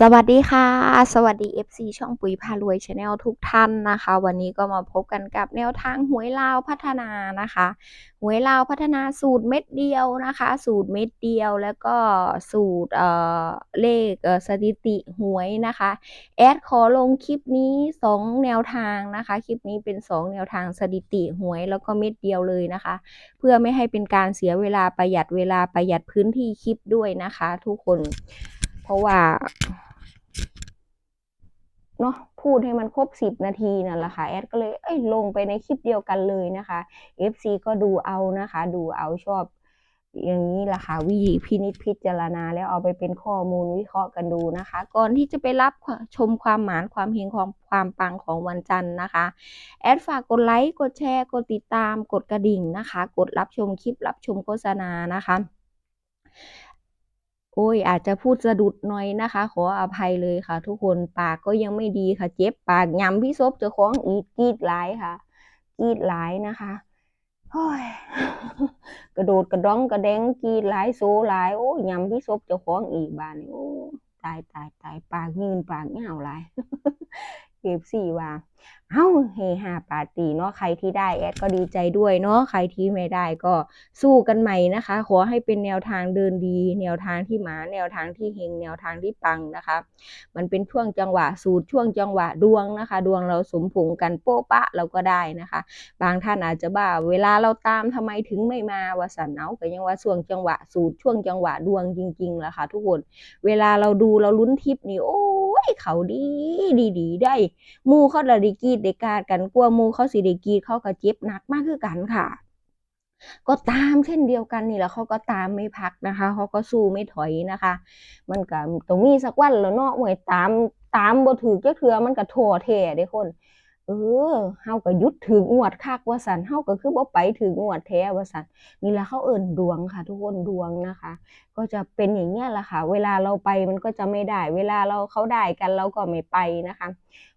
สวัสดีค่ะ สวัสดี FC ช่องปุ๋ยพารวยชาแนลทุกท่านนะคะ วันนี้ก็มาพบกันกับแนวทางหวยลาวพัฒนานะคะหวยลาวพัฒนาสูตรเม็ดเดียวนะคะ สูตรเม็ดเดียวแล้วก็สูตรเอ่อเลขเอ่อสถิติหวยนะคะแอดขอลงคลิปนี้ 2 แนวทางนะคะ คลิปนี้เป็น 2 แนวทางสถิติหวยแล้วก็เม็ดเดียวเลยนะคะ เพื่อไม่ให้เป็นการเสียเวลาประหยัดเวลาประหยัดพื้นที่คลิปด้วยนะคะ ทุกคนเพราะว่า เนาะพูดให้มันครบสิบนาทีนั่นแหละค่ะแอดก็เลยเอ้ยลงไปในคลิปเดียวกันเลยนะคะ FC ก็ดูเอานะคะ ดูเอาชอบ อย่างนี้ล่ะค่ะวิพินิจพิจารณาแล้วเอาไปเป็นข้อมูลวิเคราะห์กันดูนะคะ ก่อนที่จะไปรับชมความหมานความเฮงของความปังของวันจันทร์นะคะ แอดฝากกดไลค์กดแชร์กดติดตามกดกระดิ่งนะคะ กดรับชมคลิปรับชมโฆษณานะคะ โอ้ยอาจจะพูดสะดุดหน่อยนะคะ ขออภัยเลยค่ะ ทุกคนปากก็ยังไม่ดีค่ะ เจ็บปากยำพี่ซบเจะคล้าของอีกกีดหลายค่ะ กีดหลายนะคะโอ้ยกระโดดกระดองกระแดงกีดหลายโซหลายโอ้ยยำพี่ซบเจะคล้าของอีกบานโอ้ตายตายตายปากยืนปากเงาหลาย เก็บสี่ว่า เอ้าเฮฮาปาร์ตี้เนาะใครที่ได้แอดก็ดีใจด้วยเนาะใครที่ไม่ได้ก็สู้กันใหม่นะคะ ขอให้เป็นแนวทางเดินดี แนวทางที่หมา แนวทางที่เฮงแนวทางที่ปังนะคะ มันเป็นช่วงจังหวะสูตรช่วงจังหวะดวงนะคะ ดวงเราสมผงกันโป๊ะปะเราก็ได้นะคะ บางท่านอาจจะบ่าเวลาเราตามทำไมถึงไม่มาวาสันเอาก็ยังว่าช่วงจังหวะสูตรช่วงจังหวะดวงจริงๆแหละค่ะ ทุกคนเวลาเราดูเราลุ้นทิปนี่โอ้ ยเขาดีดีดีได้มูเขาละดีกีดได้กาดกันกลัวมูเขาสิได้กรีดเขาก็เจ็บหนักมากคือกันค่ะ ก็ตามเช่นเดียวกันนี่แหละเขาก็ตามไม่พักนะคะเขาก็สู้ไม่ถอยนะคะ มันก็ตรงมีสักวันแล้วเนาะหวยตามตามบ่ถือจักเถื่อมันก็ท้อแท้เด้คน ออเฮาก็ยุดถึงงวดคักว่าสันเฮาก็คือบ่ไปถึงงวดแท้ว่าสันนี่แหละเขาเอิ่นดวงค่ะ ทุกคนดวงนะคะ ก็จะเป็นอย่างเงี้ยแหละค่ะ เวลาเราไปมันก็จะไม่ได้ เวลาเราเขาได้กันเราก็ไม่ไปนะคะ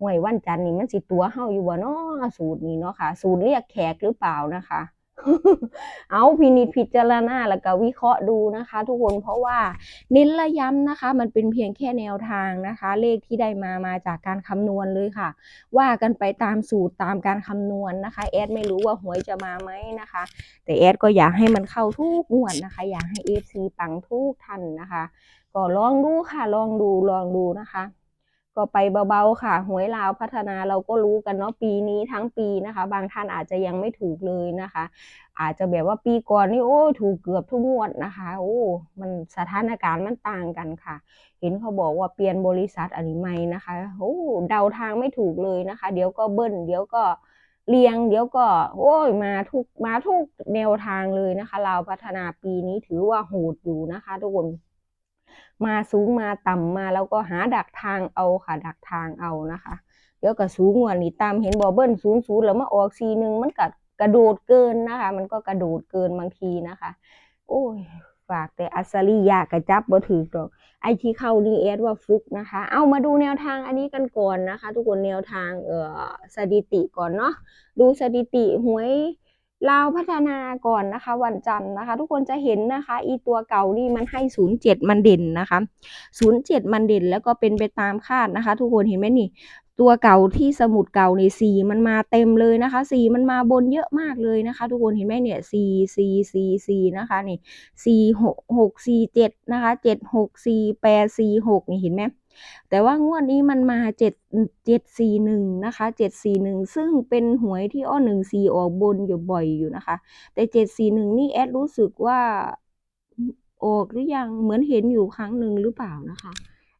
หวยวันจันทร์นี่มันสิตัวเฮาอยู่บ่เนาะสูตรนี้เนาะค่ะ สูตรเรียกแขกหรือเปล่านะคะ เอาพินิจพิจารณาแล้วก็วิเคราะห์ดูนะคะ ทุกคนเพราะว่าเน้นและย้ำนะคะ มันเป็นเพียงแค่แนวทางนะคะ เลขที่ได้มามาจากการคำนวณเลยค่ะ ว่ากันไปตามสูตรตามการคำนวณนะคะแอดไม่รู้ว่าหวยจะมาไหมนะคะ แต่แอดก็อยากให้มันเข้าทุกงวดนะคะ อยากให้ FC ปังทุกท่านนะคะ ก็ลองดูค่ะลองดูลองดูนะคะ ก็ไปเบาๆค่ะ หวยลาวพัฒนาเราก็รู้กันเนาะปีนี้ทั้งปีนะคะ บางท่านอาจจะยังไม่ถูกเลยนะคะ อาจจะแบบว่าปีก่อนนี่โอ้ถูกเกือบทุกงวดนะคะ โอ้มันสถานการณ์มันต่างกันค่ะ เห็นเขาบอกว่าเปลี่ยนบริษัทอันนี้ใหม่นะคะโอ้เดาทางไม่ถูกเลยนะคะ เดี๋ยวก็เบิ้ลเดี๋ยวก็เรียงเดี๋ยวก็ โอ้ยมาทุกมาทุกแนวทางเลยนะคะลาวพัฒนาปีนี้ถือว่าโหดอยู่นะคะ ทุกคน มาสูงมาต่ำมาแล้วก็หาดักทางเอาค่ะ ดักทางเอานะคะ เดี๋ยวก็สูงกว่านี้ตามเห็นบอเบิ้ลศูนย์ศูนย์แล้วมาออกซีหนึ่งมันก็กระโดดเกินนะคะ มันก็กระโดดเกินบางทีนะคะ โอ้ยฝากแต่อัศริยะกระจับบ่ถือดอกไอที่เข้านี่แอดว่าฟุกนะคะ เอามาดูแนวทางอันนี้กันก่อนนะคะ ทุกคนแนวทางเอ่อสถิติก่อนเนาะดูสถิติหวย ลาวพัฒนาก่อนนะคะ วันจันทร์นะคะ ทุกคนจะเห็นนะคะ อีตัวเก่านี่มันให้ศูนย์เจ็ดมันเด่นนะคะศูนย์เจ็ดมันเด่นแล้วก็เป็นไปตามคาดนะคะ ทุกคนเห็นไหมนี่ ตัวเก่าที่สมุดเก่าในสีมันมาเต็มเลยนะคะสีมันมาบนเยอะมากเลยนะคะ ทุกคนเห็นไหมเนี่ยสีสีสีสีนะคะนี่สี่หกหกสี่เจ็ดนะคะเจ็ดหกสี่แปดสี่หกนี่เห็นไหม แต่ว่างวดนี้มันมาเจ็ดเจ็ดสี่หนึ่งนะคะเจ็ดสี่หนึ่งซึ่งเป็นหวยที่อ้อหนึ่งสี่ออกบนอยู่บ่อยอยู่นะคะ แต่เจ็ดสี่หนึ่งนี่แอดรู้สึกว่าออกหรือยังเหมือนเห็นอยู่ครั้งหนึ่งหรือเปล่านะคะ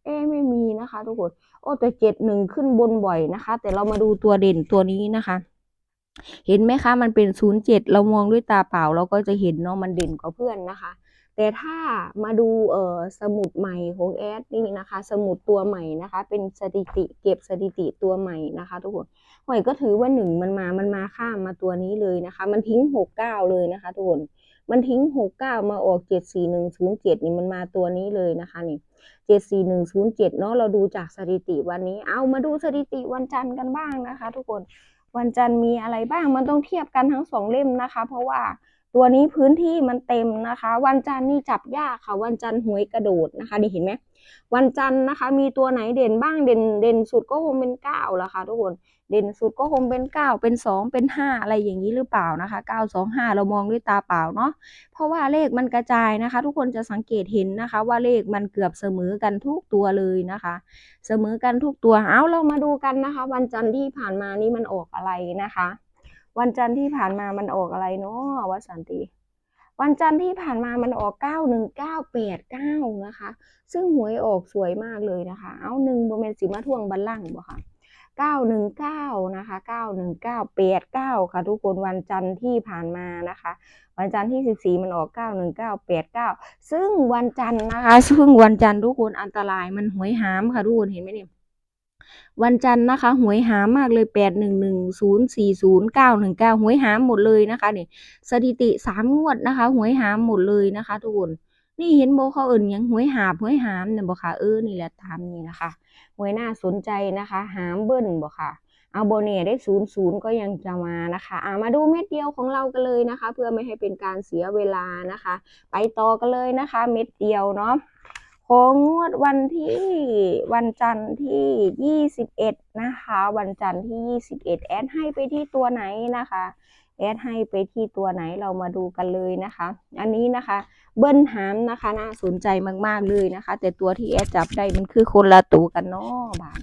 เอ๊ไม่มีนะคะ ทุกคนโอ้แต่เจ็ดหนึ่งขึ้นบนบ่อยนะคะ แต่เรามาดูตัวเด่นตัวนี้นะคะเห็นไหมคะ มันเป็นศูนย์เจ็ดเรามองด้วยตาเปล่าเราก็จะเห็นเนาะ มันเด่นกว่าเพื่อนนะคะ แต่ถ้ามาดูเอ่อสมุดใหม่ของแอดนี่นะคะ สมุดตัวใหม่นะคะ เป็นสถิติเก็บสถิติตัวใหม่นะคะ ทุกคนหอยก็ถือว่าหนึ่งมันมามันมาข้ามมาตัวนี้เลยนะคะ มันทิ้งหกเก้าเลยนะคะทุกคนมันทิ้งหกเก้ามาออกเจ็ดสี่หนึ่งศูนย์เจ็ดนี่มันมาตัวนี้เลยนะคะนี่เจ็ดสี่หนึ่งศูนย์เจ็ดเนาะเราดูจากสถิติวันนี้ เอามาดูสถิติวันจันทร์กันบ้างนะคะ ทุกคนวันจันทร์มีอะไรบ้างมันต้องเทียบกันทั้งสองเล่มนะคะ เพราะว่า ตัวนี้พื้นที่มันเต็มนะคะ วันจันทร์นี่จับยากค่ะ วันจันทร์หวยกระโดดนะคะนี่เห็นไหมวันจันทร์นะคะ มีตัวไหนเด่นบ้างเด่นเด่นสุดก็คงเป็นเก้าละค่ะทุกคนเด่นสุดก็คงเป็นเก้าเป็นสองเป็นห้าอะไรอย่างนี้หรือเปล่านะคะเก้าสองห้าเรามองด้วยตาเปล่าเนาะเพราะว่าเลขมันกระจายนะคะ ทุกคนจะสังเกตเห็นนะคะ ว่าเลขมันเกือบเสมอกันทุกตัวเลยนะคะ เสมอกันทุกตัวเอาเรามาดูกันนะคะ วันจันทร์ที่ผ่านมานี่มันออกอะไรนะคะ วันจันทร์ที่ผ่านมามันออกอะไรเนาะวสันติ วันจันทร์ที่ผ่านมามันออกเก้าหนึ่งเก้าแปดเก้านะคะ ซึ่งหวยออกสวยมากเลยนะคะ เอาหนึ่งโมเมนต์สิมาทวงบัลลังก์บ่ค่ะเก้าหนึ่งเก้านะคะเก้าหนึ่งเก้าแปดเก้าค่ะทุกคนวันจันทร์ที่ผ่านมานะคะ วันจันทร์ที่สิบสี่มันออกเก้าหนึ่งเก้าแปดเก้าซึ่งวันจันทร์นะคะ ซึ่งวันจันทร์ทุกคนอันตรายมันหวยหามค่ะทุกคนเห็นไหมเนี่ย วันจันทร์นะคะ หวยหามมากเลยแปดหนึ่งหนึ่งศูนย์สี่ศูนย์เก้าหนึ่งเก้าหวยหามหมดเลยนะคะนี่สถิติสามงวดนะคะ หวยหามหมดเลยนะคะ ทุกคน นี่เห็นโบเขาเอิ่นยังหวยหาบหวยหามเนี่ยบอกค่ะเออนี่แหละตามนี้นะคะ หวยน่าสนใจนะคะ หามเบิ้ลบอกค่ะเอาโบเน่ได้ศูนย์ศูนย์ก็ยังจะมานะคะอ่ามาดูเม็ดเดียวของเรากันเลยนะคะ เพื่อไม่ให้เป็นการเสียเวลานะคะ ไปต่อกันเลยนะคะ เม็ดเดียวเนาะ ของงวดวันที่วันจันทร์ที่ 21 นะคะ วันจันทร์ที่ 21 แอดให้ไปที่ตัวไหนนะคะ แอดให้ไปที่ตัวไหนเรามาดูกันเลยนะคะ อันนี้นะคะ เบิ้ลหามนะคะน่าสนใจมากๆเลยนะคะ แต่ตัวที่แอดจับได้มันคือคนละตัวกันเนาะบาง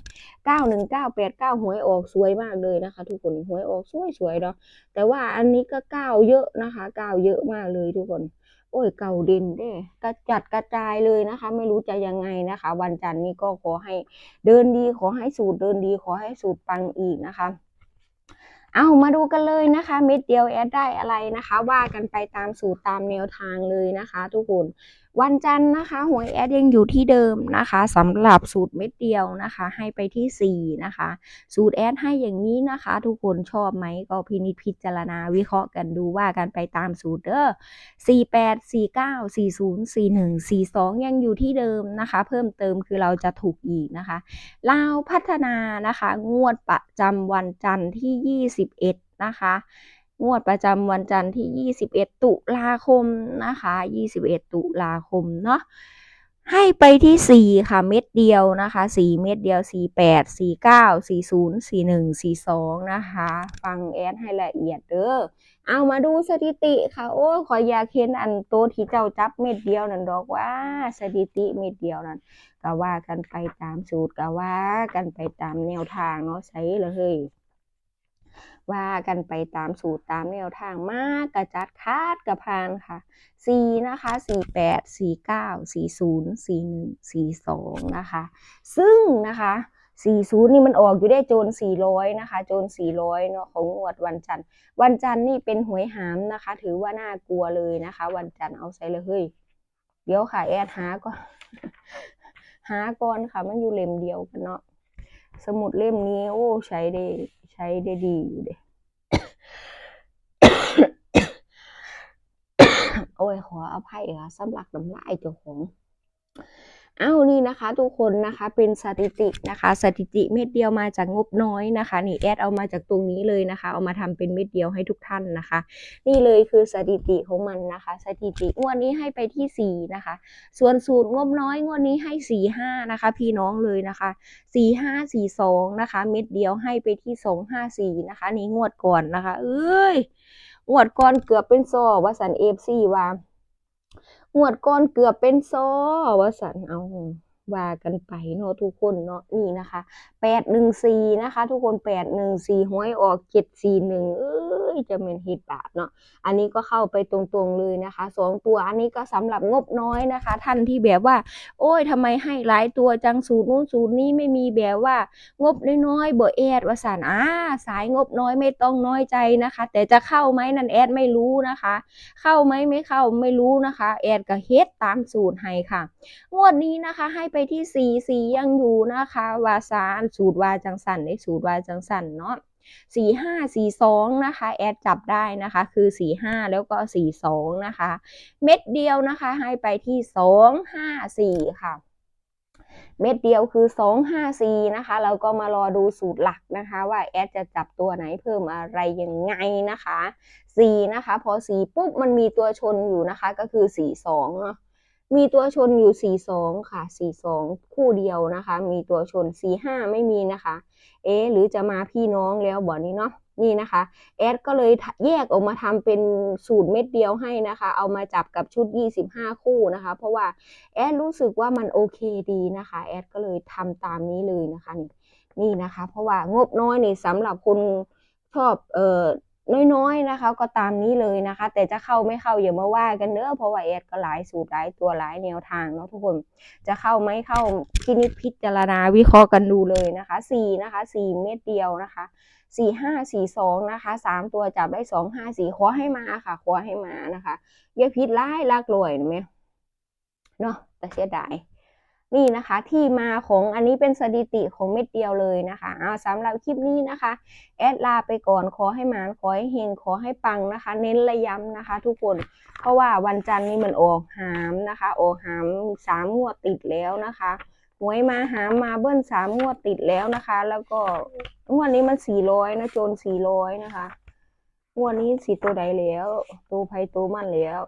เก้าแปดเก้าหวยออกสวยมากเลยนะคะ ทุกคนหวยออกสวยๆเนาะแต่ว่าอันนี้ก็เก้าเยอะนะคะเก้าเยอะมากเลยทุกคน โอ้ยเก่าเด่นเด้กระจัดกระจายเลยนะคะ ไม่รู้จะยังไงนะคะ วันจันทร์นี้ก็ขอให้เดินดีขอให้สูตรเดินดีขอให้สูตรปังอีกนะคะเอามาดูกันเลยนะคะ เม็ดเดียวแอดได้อะไรนะคะ ว่ากันไปตามสูตรตามแนวทางเลยนะคะ ทุกคน วันจันทร์นะคะหวยแอดยังอยู่ที่เดิมนะคะสำหรับสูตรเม็ดเดียวนะคะ ให้ไปที่4นะคะ สูตรแอดให้อย่างนี้นะคะ ทุกคนชอบไหมก็พินิจพิจารณาวิเคราะห์กันดูว่ากันไปตามสูตรเด้อ48 49 40 41 42 ยังอยู่ที่เดิมนะคะ เพิ่มเติมคือเราจะถูกอีกนะคะลาวพัฒนานะคะ งวดประจำวันจันทร์ที่ 21 นะคะ งวดประจำวันจันทร์ที่ 21 ตุลาคมนะคะ 21 ตุลาคมเนาะให้ไปที่ 4 ค่ะ เม็ดเดียวนะคะ 4 เม็ดเดียว 48 49 40 41 42 นะคะ ฟังแอดให้ละเอียดเด้อเอามาดูสถิติค่ะ โอ้ขอยอยากเห็นอันโตวที่เจ้าจับเม็ดเดียวนั่นดอกว่าสถิติเม็ดเดียวนั่นก็ว่ากันไปตามสูตรก็ว่ากันไปตามแนวทางเนาะใช้เลย ว่ากันไปตามสูตรตามแนวทางมากกระจัดคาดกระพานค่ะ4นะคะ48 49 40 41 42นะคะ ซึ่งนะคะ40นี่มันออกอยู่ได้โจร400นะคะ โจร400เนาะของงวดวันจันทร์ วันจันทร์นี่เป็นหวยหามนะคะ ถือว่าน่ากลัวเลยนะคะ วันจันทร์เอาใส่เลยเฮ้ยเดี๋ยวค่ะแอดหาก่อนหาก่อนค่ะ มันอยู่เล่มเดียวกันเนาะสมุดเล่มนี้โอ้ใช้ได้ ใช้ได้ดีอยู่เด้โอ้ยขออภัยค่ะสำหรับน้ำลายเจ้าของ อ้าวนี่นะคะ ทุกคนนะคะเป็นสถิตินะคะสถิติเม็ดเดียวมาจากงบน้อยนะคะนี่แอดเอามาจากตรงนี้เลยนะคะ เอามาทำเป็นเม็ดเดียวให้ทุกท่านนะคะ นี่เลยคือสถิติของมันนะคะ สถิติงวดนี้ให้ไปที่สี่นะคะ ส่วนสูตรงบน้อยงวดนี้ให้สี่ห้านะคะ พี่น้องเลยนะคะสี่ห้าสี่สองนะคะ เม็ดเดียวให้ไปที่สองห้าสี่นะคะนี่งวดก่อนนะคะ เอ้ยงวดก่อนเกือบเป็นโซ่ว่าสันเอฟซีว่า หวดก้อนเกือบเป็นซอว่าสันเอา ว่ากันไปเนาะทุกคนเนาะนี่นะคะแปดหนึ่งสี่นะคะ ทุกคนแปดหนึ่งสี่ห้อยออกเจ็ดสี่หนึ่งเอ้ยจะเป็นฮิตบาทเนาะอันนี้ก็เข้าไปตรงๆเลยนะคะสองตัวอันนี้ก็สำหรับงบน้อยนะคะ ท่านที่แบบว่า โอ้ยทำไมให้หลายตัวจังสูตรนู้นสูตรนี้ไม่มีแบบว่า งบน้อยๆเบอร์แอดว่าสันอ่าสายงบน้อยไม่ต้องน้อยใจนะคะ แต่จะเข้าไหมนั่นแอดไม่รู้นะคะ เข้าไหมไม่เข้าไม่รู้นะคะ แอดก็เฮ็ดตามสูตรให้ค่ะ งวดนี้นะคะให้ไปที่สี่สี่ยังอยู่นะคะวาซานสูตรวาจังสันในสูตรวาจังสันเนาะสี่ห้าสี่สองนะคะแอดจับได้นะคะคือสี่ห้าแล้วก็สี่สองนะคะ เม็ดเดียวนะคะให้ไปที่สองห้าสี่ค่ะเม็ดเดียวคือสองห้าสี่นะคะ เราก็มารอดูสูตรหลักนะคะ ว่าแอดจะจับตัวไหนเพิ่มอะไรยังไงนะคะสี่นะคะ พอสี่ปุ๊บมันมีตัวชนอยู่นะคะก็คือสี่สองเนาะ มีตัวชนอยู่สี่สองค่ะสี่สองคู่เดียวนะคะ มีตัวชนสี่ห้าไม่มีนะคะ เอ๊หรือจะมาพี่น้องแล้วบ่อนี้เนาะ นี่นะคะ แอดก็เลยแยกออกมาทำเป็นสูตรเม็ดเดียวให้นะคะ เอามาจับกับชุด 25 คู่นะคะ เพราะว่าแอดรู้สึกว่ามันโอเคดีนะคะ แอดก็เลยทำตามนี้เลยนะคะ นี่นี่นะคะ เพราะว่างบน้อยนี่สำหรับคนชอบเอ่อ น้อยๆนะคะ ก็ตามนี้เลยนะคะ แต่จะเข้าไม่เข้าอย่ามาว่ากันเด้อเพราะว่าแอดก็หลายสูตรหลายตัวหลายแนวทางเนาะทุกคนจะเข้าไม่เข้าพินิจพิจารณาวิเคราะห์กันดูเลยนะคะสี่นะคะสี่เม็ดเดียวนะคะสี่ห้าสี่สองนะคะสามตัวจับได้สองห้าสี่ขอให้มาค่ะขอให้มานะคะอย่าพิดร้ายลากลอยนะแม่เนาะแต่เสียดาย นี่นะคะที่มาของอันนี้เป็นสถิติของเม็ดเดียวเลยนะคะเอาสำหรับคลิปนี้นะคะ แอดลาไปก่อนขอให้มานขอให้เฮงขอให้ปังนะคะ เน้นระยำนะคะ ทุกคนเพราะว่าวันจันทร์นี้มันออกหามนะคะออกหามสามงวดติดแล้วนะคะหวยมาหามมาเบิ้ลสามงวดติดแล้วนะคะ แล้วก็งวดนี้มันสี่ร้อยนะโจนสี่ร้อยนะคะงวดนี้สีตัวใดแล้วตัวไพตัวมันแล้ว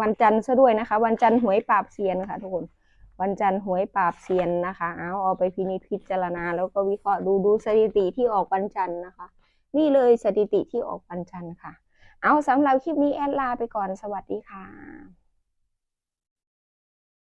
วันจันทร์ซะด้วยนะคะ วันจันทร์หวยปราบเซียนค่ะทุกคน วันจันทร์หวยปราบเซียนนะคะ เอาเอาไปพินิจพิจารณา แล้วก็วิเคราะห์ดูดูสถิติที่ออกวันจันทร์นะคะ นี่เลยสถิติที่ออกวันจันทร์ค่ะ เอาสำหรับคลิปนี้แอดลาไปก่อนสวัสดีค่ะ